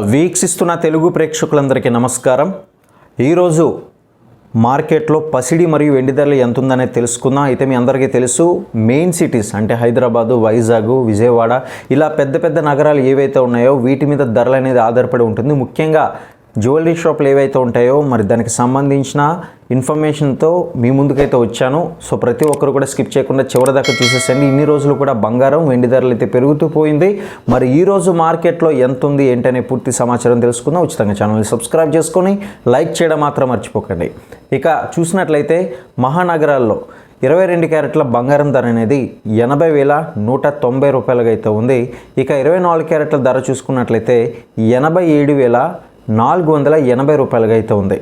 వీక్షిస్తున్న తెలుగు ప్రేక్షకులందరికీ నమస్కారం. ఈరోజు మార్కెట్లో పసిడి మరియు వెండి ధరలు ఎంత ఉందనే తెలుసుకుందాం. అయితే మీ అందరికీ తెలుసు మెయిన్ సిటీస్ అంటే హైదరాబాదు వైజాగ్ విజయవాడ ఇలా పెద్ద పెద్ద నగరాలు ఏవైతే ఉన్నాయో వీటి మీద ధరలు అనేది ఆధారపడి ఉంటుంది. ముఖ్యంగా జ్యువెలరీ షాపులు ఏవైతే ఉంటాయో మరి దానికి సంబంధించిన ఇన్ఫర్మేషన్తో మీ ముందుకైతే వచ్చాను. సో ప్రతి ఒక్కరు కూడా స్కిప్ చేయకుండా చివరి దాకా చూసేసండి. ఇన్ని రోజులు కూడా బంగారం వెండి ధరలు అయితే పెరుగుతూ పోయింది. మరి ఈరోజు మార్కెట్లో ఎంత ఉంది ఏంటనే పూర్తి సమాచారం తెలుసుకుందాం. ఉచితంగా ఛానల్ని సబ్స్క్రైబ్ చేసుకొని లైక్ చేయడం మాత్రం మర్చిపోకండి. ఇక చూసినట్లయితే మహానగరాల్లో ఇరవై రెండు క్యారెట్ల బంగారం ధర అనేది ఎనభై వేల నూట తొంభై రూపాయలుగా అయితే ఉంది. ఇక ఇరవై నాలుగు క్యారెట్ల ధర చూసుకున్నట్లయితే ఎనభై ఏడు వేల నాలుగు వందల ఎనభై రూపాయలుగా అయితే ఉంది.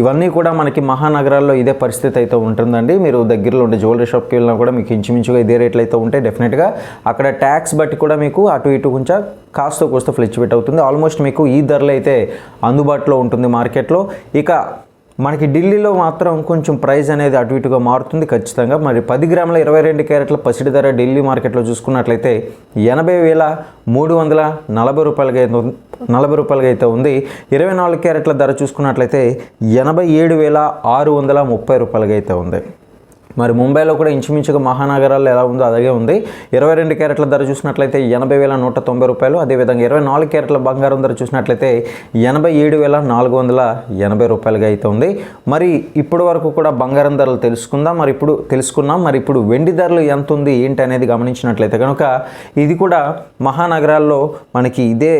ఇవన్నీ కూడా మనకి మహానగరాల్లో ఇదే పరిస్థితి అయితే ఉంటుందండి. మీరు దగ్గరలో ఉండే జ్యువెలరీ షాప్కి వెళ్ళినా కూడా మీకు ఇంచుమించుగా ఇదే రేట్లు అయితే ఉంటాయి డెఫినెట్గా. అక్కడ ట్యాక్స్ బట్టి కూడా మీకు అటు ఇటు కొంచెం కాస్త కోస్త ఫ్లెక్చువేట్ అవుతుంది ఆల్మోస్ట్ మీకు ఈ ధరలు అయితే అందుబాటులో ఉంటుంది మార్కెట్లో. ఇక మనకి ఢిల్లీలో మాత్రం కొంచెం ప్రైస్ అనేది అటు ఇటుగా మారుతుంది ఖచ్చితంగా. మరి పది గ్రాముల ఇరవై రెండు క్యారెట్ల పసిడి ధర ఢిల్లీ మార్కెట్లో చూసుకున్నట్లయితే ఎనభై వేల మూడు వందల నలభై రూపాయలుగా అయితే నలభై రూపాయలుగా అయితే ఉంది. ఇరవై నాలుగు క్యారెట్ల ధర చూసుకున్నట్లయితే ఎనభై ఏడు వేల ఆరు వందల ముప్పై రూపాయలుగా అయితే ఉంది. మరి ముంబైలో కూడా ఇంచుమించుగా మహానగరాల్లో ఎలా ఉందో అలాగే ఉంది. ఇరవై రెండు క్యారెట్ల ధర చూసినట్లయితే ఎనభై వేల నూట తొంభై రూపాయలు. అదేవిధంగా ఇరవై నాలుగు క్యారెట్ల బంగారం ధర చూసినట్లయితే ఎనభై ఏడు వేల నాలుగు వందల ఎనభై రూపాయలుగా అయితే ఉంది. మరి ఇప్పటి వరకు కూడా బంగారం ధరలు తెలుసుకుందాం. మరి ఇప్పుడు తెలుసుకున్నాం. మరి ఇప్పుడు వెండి ధరలు ఎంత ఉంది ఏంటి అనేది గమనించినట్లయితే కనుక ఇది కూడా మహానగరాల్లో మనకి ఇదే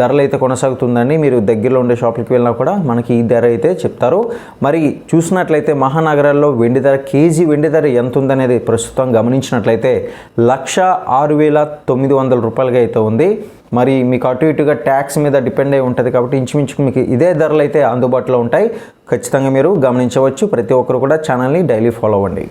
ధరలు అయితే కొనసాగుతుందండి. మీరు దగ్గరలో ఉండే షాపులకి వెళ్ళినా కూడా మనకి ఈ ధర అయితే చెప్తారు. మరి చూసినట్లయితే మహానగరాల్లో వెండి ధర కేజీ వెండి ధర ఎంత ఉందనేది ప్రస్తుతం గమనించినట్లయితే లక్ష ఆరు వేల తొమ్మిది వందల రూపాయలుగా అయితే ఉంది. మరి మీకు అటు ఇటుగా ట్యాక్స్ మీద డిపెండ్ అయి ఉంటుంది కాబట్టి ఇంచుమించు మీకు ఇదే ధరలు అయితే అందుబాటులో ఉంటాయి. ఖచ్చితంగా మీరు గమనించవచ్చు. ప్రతి ఒక్కరు కూడా ఛానల్ని డైలీ ఫాలో అవ్వండి.